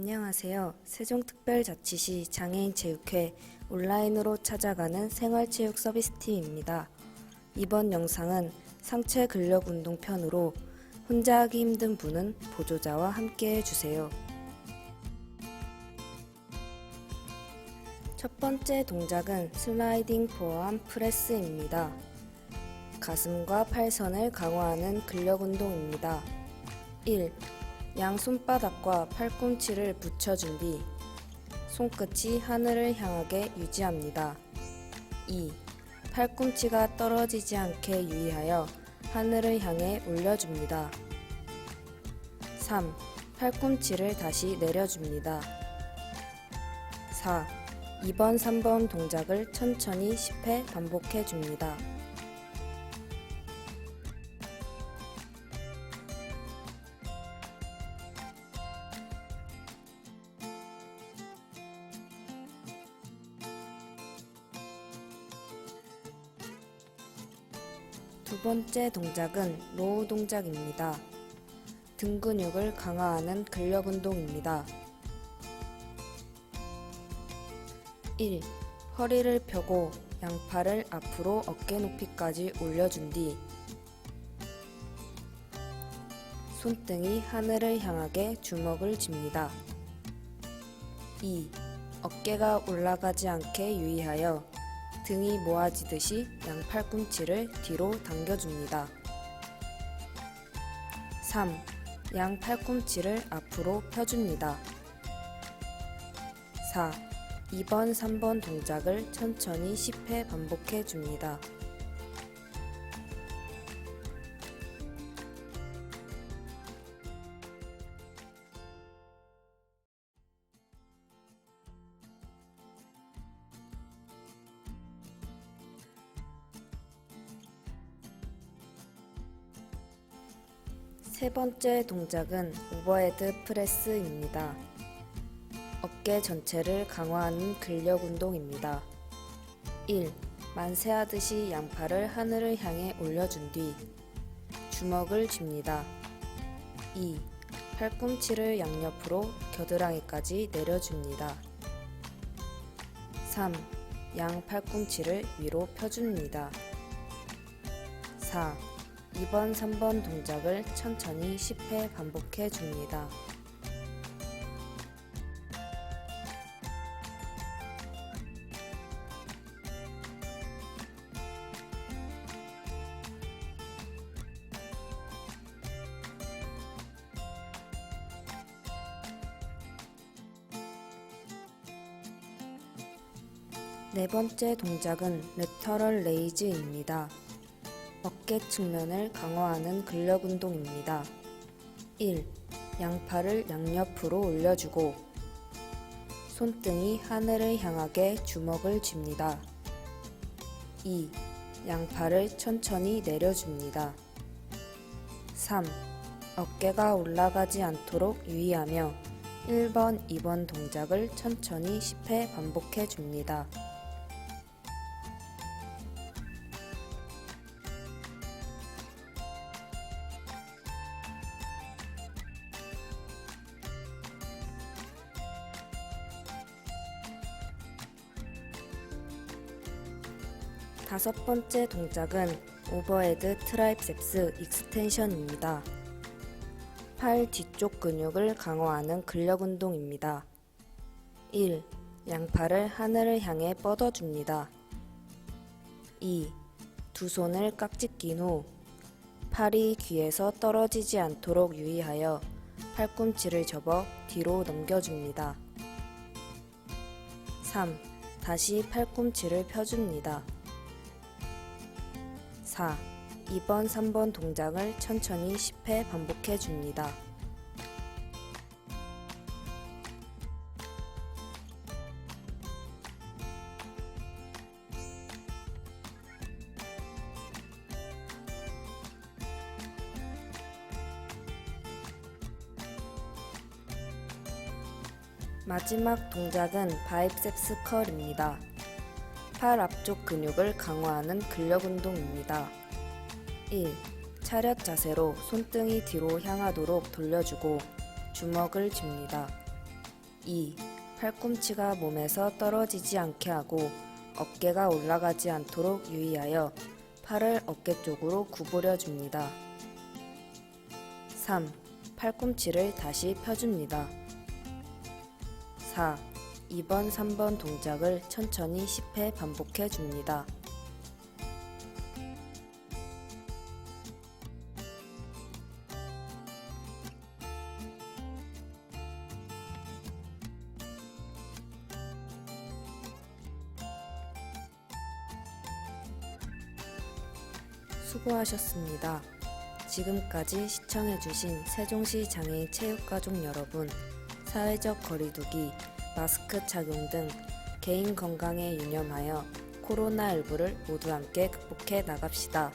안녕하세요. 세종특별자치시 장애인체육회 온라인으로 찾아가는 생활체육 서비스팀입니다. 이번 영상은 상체 근력 운동 편으로 혼자 하기 힘든 분은 보조자와 함께 해주세요. 첫 번째 동작은 슬라이딩 포어암 프레스입니다. 가슴과 팔선을 강화하는 근력 운동입니다. 1. 양 손바닥과 팔꿈치를 붙여준 뒤 손끝이 하늘을 향하게 유지합니다. 2. 팔꿈치가 떨어지지 않게 유의하여 하늘을 향해 올려줍니다. 3. 팔꿈치를 다시 내려줍니다. 4. 2번, 3번 동작을 천천히 10회 반복해 줍니다. 두 번째 동작은 로우 동작입니다. 등 근육을 강화하는 근력 운동입니다. 1. 허리를 펴고 양팔을 앞으로 어깨 높이까지 올려준 뒤 손등이 하늘을 향하게 주먹을 쥡니다. 2. 어깨가 올라가지 않게 유의하여 등이 모아지듯이 양팔꿈치를 뒤로 당겨줍니다. 3. 양 팔꿈치를 앞으로 펴줍니다. 4. 2번, 3번 동작을 천천히 10회 반복해 줍니다. 세 번째 동작은 오버헤드 프레스입니다. 어깨 전체를 강화하는 근력 운동입니다. 1. 만세하듯이 양팔을 하늘을 향해 올려준 뒤 주먹을 쥡니다. 2. 팔꿈치를 양옆으로 겨드랑이까지 내려줍니다. 3. 양 팔꿈치를 위로 펴줍니다. 4. 2번, 3번 동작을 천천히 10회 반복해 줍니다. 네 번째 동작은 레터럴 레이즈입니다. 어깨 측면을 강화하는 근력 운동입니다. 1. 양팔을 양옆으로 올려주고 손등이 하늘을 향하게 주먹을 쥡니다. 2. 양팔을 천천히 내려줍니다. 3. 어깨가 올라가지 않도록 유의하며 1번, 2번 동작을 천천히 10회 반복해 줍니다. 다섯 번째 동작은 오버헤드 트라이셉스 익스텐션입니다. 팔 뒤쪽 근육을 강화하는 근력 운동입니다. 1. 양팔을 하늘을 향해 뻗어줍니다. 2. 두 손을 깍지 낀 후 팔이 귀에서 떨어지지 않도록 유의하여 팔꿈치를 접어 뒤로 넘겨줍니다. 3. 다시 팔꿈치를 펴줍니다. 4. 2번, 3번 동작을 천천히 10회 반복해 줍니다. 마지막 동작은 바이셉스 컬입니다. 팔 앞쪽 근육을 강화하는 근력 운동입니다. 1. 차렷 자세로 손등이 뒤로 향하도록 돌려주고 주먹을 쥡니다. 2. 팔꿈치가 몸에서 떨어지지 않게 하고 어깨가 올라가지 않도록 유의하여 팔을 어깨 쪽으로 구부려 줍니다. 3. 팔꿈치를 다시 펴줍니다. 4. 2번, 3번 동작을 천천히 10회 반복해 줍니다. 수고하셨습니다. 지금까지 시청해주신 세종시 장애인 체육가족 여러분, 사회적 거리두기, 마스크 착용 등 개인 건강에 유념하여 코로나19를 모두 함께 극복해 나갑시다.